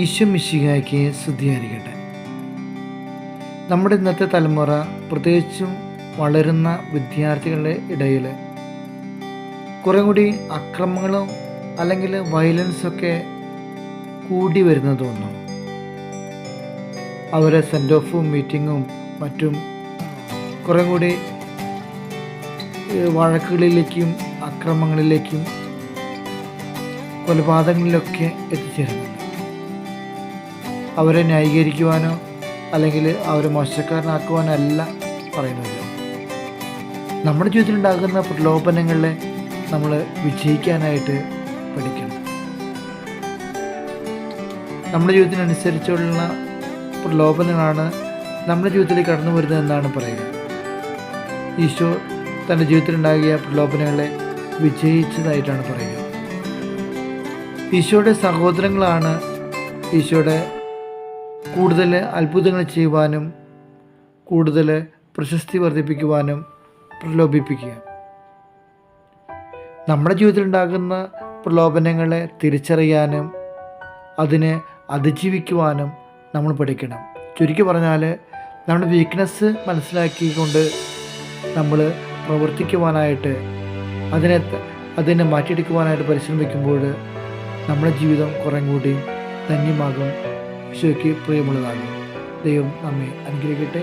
ഈശോ മിശിഹായ്ക്ക് സ്തുതിയായിരിക്കട്ടെ. നമ്മുടെ ഇന്നത്തെ തലമുറ പ്രത്യേകിച്ചും വളരുന്ന വിദ്യാർത്ഥികളുടെ ഇടയിൽ കുറേ കൂടി അക്രമങ്ങളും അല്ലെങ്കിൽ വയലൻസൊക്കെ കൂടി വരുന്നത് തോന്നുന്നു. അവരെ സെൻഡ് ഓഫും മീറ്റിങ്ങും മറ്റും കുറേ കൂടി വഴക്കുകളിലേക്കും അക്രമങ്ങളിലേക്കും കൊലപാതകങ്ങളിലൊക്കെ എത്തിച്ചേരുന്നുണ്ട്. അവരെ ന്യായീകരിക്കുവാനോ അല്ലെങ്കിൽ അവരെ മോശക്കാരനാക്കുവാനല്ല പറയുന്നത്. നമ്മുടെ ജീവിതത്തിൽ ഉണ്ടാകുന്ന പ്രലോഭനങ്ങളെ നമ്മൾ വിജയിക്കാനായിട്ട് പഠിക്കണം. നമ്മുടെ ജീവിതത്തിനനുസരിച്ചുള്ള പ്രലോഭനങ്ങളാണ് നമ്മുടെ ജീവിതത്തിലേക്ക് കടന്നു വരുന്നതെന്നാണ് പറയുന്നത് ഈശോ തന്റെ ജീവിതത്തിലുണ്ടാകിയ പ്രലോഭനങ്ങളെ വിജയിച്ചതായിട്ടാണ് പറയുന്നത് ഈശോയുടെ സഹോദരങ്ങളാണ് ഈശോയുടെ കൂടുതൽ അത്ഭുതങ്ങൾ ചെയ്യുവാനും കൂടുതൽ പ്രശസ്തി വർദ്ധിപ്പിക്കുവാനും പ്രലോഭിപ്പിക്കുക. നമ്മുടെ ജീവിതത്തിൽ ഉണ്ടാകുന്ന പ്രലോഭനങ്ങളെ തിരിച്ചറിയാനും അതിനെ അതിജീവിക്കുവാനും നമ്മൾ പഠിക്കണം. ചുരുക്കി പറഞ്ഞാൽ നമ്മുടെ വീക്ക്നെസ് മനസ്സിലാക്കിക്കൊണ്ട് നമ്മൾ പ്രവർത്തിക്കുവാനായിട്ട് അതിനെ അതിനെ മാറ്റിയെടുക്കുവാനായിട്ട് പരിശ്രമിക്കുമ്പോൾ നമ്മുടെ ജീവിതം കുറേ കൂടി ധന്യമാകും. ഈശോയ്ക്ക് പ്രിയമുള്ളതാകും ദൈവം നമ്മെ അനുഗ്രഹിക്കട്ടെ.